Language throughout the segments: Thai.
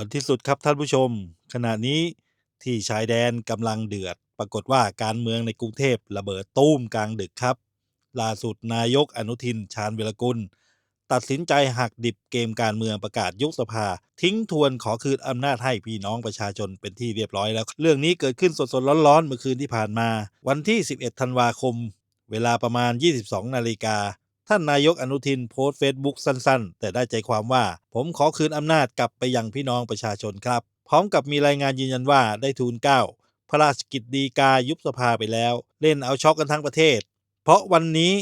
วนที่สุดครับท่านผู้ชม ขณะนี้ที่ชายแดนกำลังเดือด ปรากฏว่าการเมืองในกรุงเทพระเบิดตู้มกลางดึกครับ ล่าสุดนายกอนุทินชาญวิรกุล ตัดสินใจหักดิบเกมการเมืองประกาศยุบสภา ทิ้งทวนขอคืนอำนาจให้พี่น้องประชาชนเป็นที่เรียบร้อยแล้ว เรื่องนี้เกิดขึ้นสดๆร้อนๆเมื่อคืนที่ผ่านมา วันที่ 11 ธันวาคม เวลาประมาณ 22 นาฬิกา ท่านนายกอนุทินโพสต์เฟซบุ๊กสั้น ๆ แต่ได้ใจความว่า ผมขอคืนอำนาจกลับไปยังพี่น้องประชาชนครับ พร้อมกับมีรายงานยืนยันว่าได้ทูลเก้าพระราชกิจดีกายุบสภาไปแล้ว เล่นเอาช็อกกันทั้งประเทศ เพราะวันนี้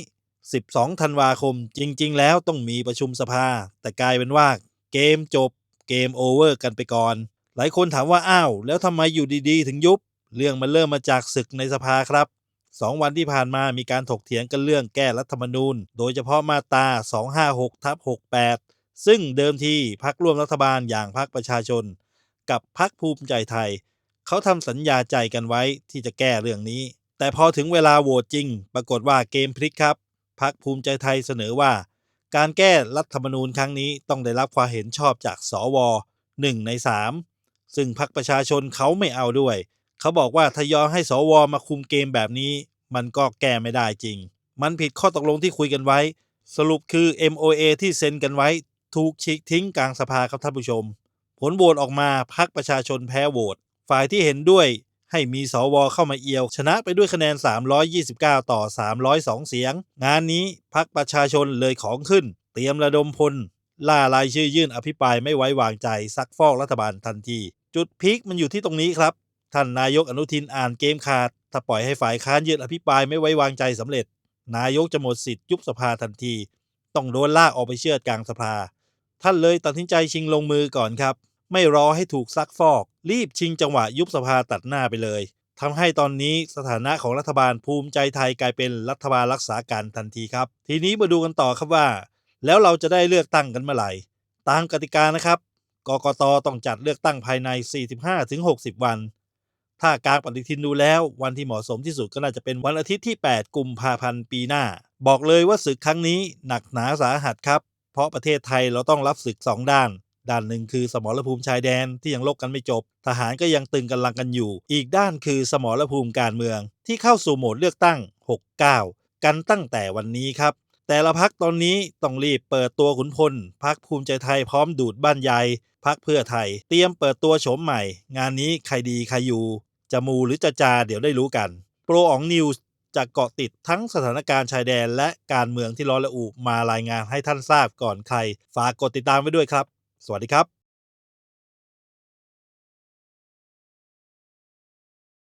12 ธันวาคมจริง ๆ แล้วต้องมีประชุมสภา แต่กลายเป็นว่า เกมจบ เกมโอเวอร์กันไปก่อน หลายคนถามว่าอ้าวแล้วทำไมอยู่ดีๆ ถึงยุบ เรื่องมันเริ่มมาจากศึกในสภาครับ สองวันที่ผ่านมามีการถกเถียงกันเรื่องแก้รัฐธรรมนูญ โดยเฉพาะมาตรา 256ทับ68 ซึ่งเดิมทีพักร่วมรัฐบาลอย่างพักประชาชน กับพักภูมิใจไทย เขาทำสัญญาใจกันไว้ที่จะแก้เรื่องนี้ แต่พอถึงเวลาโหวตจริง ปรากฏว่าเกมพลิกครับพักภูมิใจไทยเสนอว่า การแก้รัฐธรรมนูญครั้งนี้ต้องได้รับความเห็นชอบจากสว1ใน3ซึ่งพักประชาชนเขาไม่เอาด้วย เขาบอกว่าถ้ายอมให้สวมาคุมเกมแบบนี้ มันก็แก้ไม่ได้จริง มันผิดข้อตกลงที่คุยกันไว้ สรุปคือ MOA ที่เซ็นกันไว้ถูกฉีกทิ้งกลางสภาครับท่านผู้ชม ผลโหวตออกมาพักประชาชนแพ้โหวตฝ่ายที่เห็นด้วยให้มีสวเข้ามาเอียว ชนะไปด้วยคะแนน 329 ต่อ 302 เสียง งานนี้พักประชาชนเลยของขึ้น เตรียมระดมพล ล่ารายชื่อยื่นอภิปรายไม่ไว้วางใจซักฟอกรัฐบาลทันที จุดพีคมันอยู่ที่ตรงนี้ครับ ท่านนายกอนุทินอ่านเกมขาด ถ้าปล่อยให้ฝ่ายค้านยื่นอภิปรายไม่ไว้วางใจสำเร็จ นายกจะหมดสิทธิ์ยุบสภาทันที ต้องโดนลากออกไปเชือดกลางสภา ท่านเลยตัดสินใจชิงลงมือก่อนครับ ไม่รอให้ถูกซักฟอก รีบชิงจังหวะยุบสภาตัดหน้าไปเลยทำให้ตอนนี้สถานะของรัฐบาลภูมิใจไทยกลายเป็นรัฐบาลรักษาการทันทีครับ ทีนี้มาดูกันต่อครับว่า แล้วเราจะได้เลือกตั้งกันเมื่อไหร่ตามกติกานะครับกกตต้องจัดเลือกตั้งภายใน 45-60 วัน ถ้าการปฏิทินดูแล้ววันที่เหมาะสมที่สุดก็น่าจะเป็นวันอาทิตย์ที่ 8 กุมภาพันธ์ปีหน้า บอกเลยว่าศึกครั้งนี้หนักหนาสาหัสครับ เพราะประเทศไทยเราต้องรับศึก 2 ด้าน ด้านหนึ่งคือสมรภูมิชายแดนที่ยังลบกันไม่จบ ทหารก็ยังตึงกำลังกันอยู่ อีกด้านคือสมรภูมิการเมือง ที่เข้าสู่โหมดเลือกตั้ง 69 กันตั้งแต่วันนี้ครับ แต่ละพักตอนนี้ต้องรีบเปิดตัวขุนพลพักภูมิใจไทยพร้อมดูดบ้านใหญ่พักเพื่อไทย เตรียมเปิดตัวโฉมใหม่ งานนี้ใครดีใครอยู่ จะมูหรือจะจาเดี๋ยวได้รู้กันโปรอองนิวส์จะเกาะติดทั้งสถานการณ์ชายแดนและการเมืองที่ร้อนระอุมารายงานให้ท่านทราบก่อนใคร ฝากกดติดตามไว้ด้วยครับ สวัสดีครับ